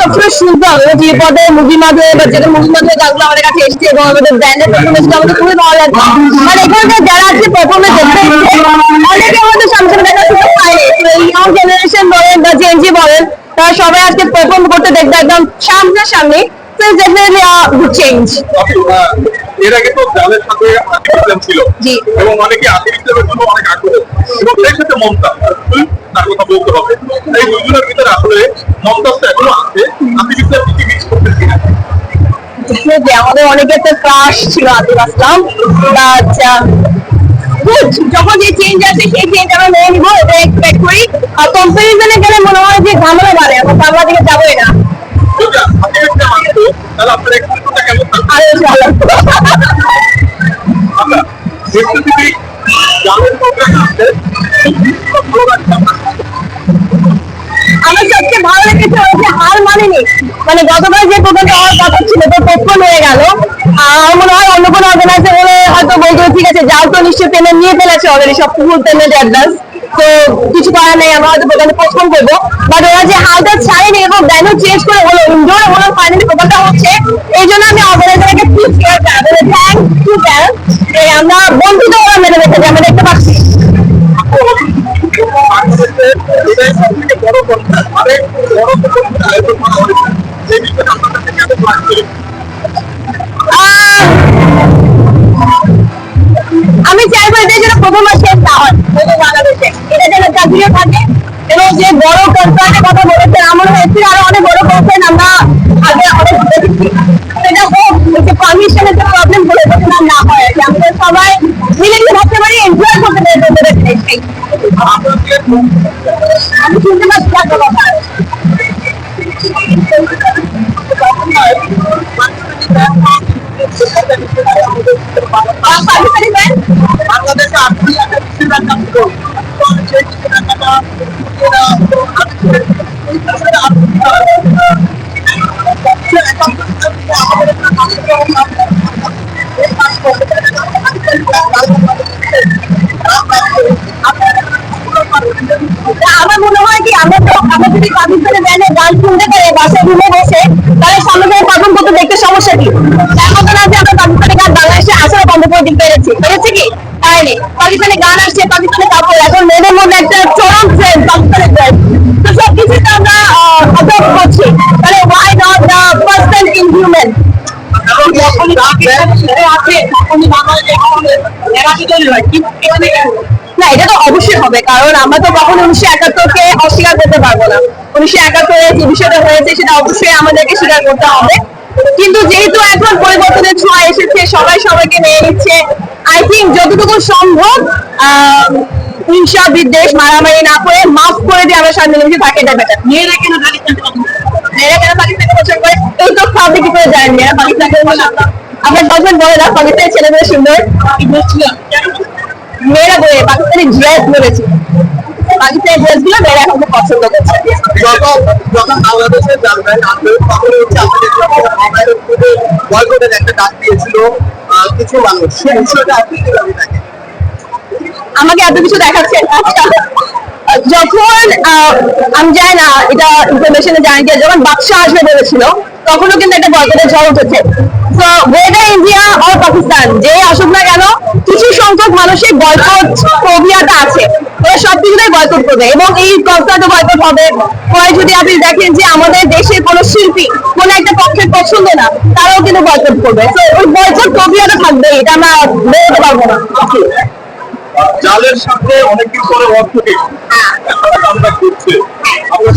সবসময় শুনতাম জি পদে মুভি মাধ্যমে বা যেটা মুভি মাধ্যমে গানগুলো আমাদের কাছে এসছে এবং আমাদের ব্র্যান্ডের পারফরমেন্সটা আমাদের খুবই ভালো লাগছে। মানে এখানকার যারা আজকে পারফরমেন্স দেখতে অনেকে আমাদের সামনে দেখা সুযোগ পায়নি। ইয়াং জেনারেশন বলেন বা জেনজি বলেন তারা সবাই আজকে পারফর্ম করতে দেখবে একদম সামনাসামনি। So it's definitely a good change এর আগে তো জালের সাথে ছিল। জি। এবং অনেকে আতিফ ইসলামের অনেক আগ্রহ। এবং সাথে মমতা কথা বলতে হবে। এই দুজনের ভিতরে আসলে মমতাজ এখনও আছে। আতিফ ইসলাম কি মিক্স করতে কিনা? যে আমাদের অনেকে একটা ক্রাশ ছিল আতিফ আসলাম। বাট যখন যে চেঞ্জ আছে সেই চেঞ্জ আমরা মেনে নিবো এটা এক্সপেক্ট করি। আর কম্পারিজনে গেলে মনে হয় যে ঝামেলা বাড়ে আমরা সামলা দিকে যাবোই না। যদি আতিফ ভালো লাগছে হার মানে যে কথা ছিল, তো পোস্টপোন হয়ে গেল। আর মনে হয় অন্য কোনো অর্গানাইজার হলে হয়তো ঠিক আছে, যাও তো, নিশ্চয়ই পেমেন্ট নিয়ে ফেলেছে অলরেডি সব পেমেন্ট অ্যাডভান্স তো কিছু করার নেই, আমরা হয়তো পোস্টপোন করব। বাট ওরা যে হালটা ছাড়েনি এবং চেঞ্জ করে হলো ইনডোর হলো ফাইনালি হচ্ছে। এই জন্য আমি অর্গানাইজারকে থ্যাংক টু দ্যাম আমরা বন্ধুদের ওরা মেনে রেখেছি আমরা দেখতে আমি চাইব এটা যেন প্রথম আর শেষ না হয় বাংলাদেশে। এটা যেন জাতীয় থাকে এবং যে বড় কনসার্টের কথা বলেছেন, আমার হয়েছে আরও অনেক বড় কনসার্ট আমরা আগে অনেক দেখেছি। সেটা হোক পারমিশনের যে প্রবলেম বলে না হয় আমরা সবাই মিলে ভাবতে পারি এনজয় করতে পারি আমি শুনতে পাচ্ছি বাংলাদেশে যদি পাকিস্তানের ব্যান্ডে গান শুনতে পারি বাসায় রুমে বসে তাহলে সামনে থেকে পারফর্ম করতে দেখতে সমস্যা কি তার না আমরা পাকিস্তানি গান বাংলাদেশে আসার বন্ধ করে দিতে পেরেছি পেরেছি কি তাইনি পাকিস্তানি গান আসছে পাকিস্তানি কাপড় এখন মেয়েদের মধ্যে একটা চরম ট্রেন্ড পাকিস্তানের ট্রেন্ড তো সব কিছুতে আমরা অ্যাডপ্ট করছি তাহলে why not the person in human তখনই বাংলাদেশে তৈরি হয় কি এখানে না, এটা তো অবশ্যই হবে, কারণ আমরা তো কখনো উনিশশো একাত্তরকে অস্বীকার করতে পারব না। উনিশশো একাত্তরে যে বিষয়টা হয়েছে সেটা অবশ্যই আমাদেরকে স্বীকার করতে হবে। কিন্তু যেহেতু এখন পরিবর্তনের ছোঁয়া এসেছে, সবাই সবাইকে মেনে নিচ্ছে আই থিঙ্ক যতটুকু সম্ভব হিংসা, বিদ্বেষ, মারামারি না করে মাফ করে দিয়ে আমরা সবাই মিলেমিশে থাকি এটা বেটার মেয়েরা কেন? মেয়েরা কেন পাকিস্তানকে পছন্দ করে? এই তো আপনি কি করে জানেন মেয়েরা পাকিস্তানকে? আমার বলে না, পাকিস্তানের ছেলেমেয়ে সুন্দর। মেয়েরা পাকিস্তানি ড্রেস বলেছে পাকিস্তানি ড্রেসগুলো মেয়েরা এখন পছন্দ করছে। যখন যখন বাংলাদেশে জানবেন আসবে তখন হচ্ছে আমাদের যখন মোবাইলের উপরে বয়কটের একটা ডাক দিয়েছিল কিছু মানুষ। সেই বিষয়টা আপনি কীভাবে দেখেন? আমাকে এত কিছু দেখাচ্ছে। আচ্ছা যখন আহ, আমি জানি না এটা ইনফরমেশনে জানি যে যখন বাদশাহ আসবে বলেছিল তখনও কিন্তু একটা বয়কটের ঝড় উঠেছে। তো ওয়েদার ইন্ডিয়া আর পাকিস্তান যে আসুক না কেন কিছু সংখ্যক মানুষের বয়কট ফোবিয়াটা আছে। ওরা সবকিছুটাই বয়কট করবে। এবং এই কনসার্টও বয়কট হবে। পরে যদি আপনি দেখেন যে আমাদের দেশের কোনো শিল্পী কোনো একটা পক্ষের পছন্দ না তারাও কিন্তু বয়কট করবে। তো ওই বয়কট ফোবিয়াটা থাকবে এটা আমরা বেরোতে পারব না। জালের সাথে অনেকদিন পরে অর্থ আমরা করছে আপনার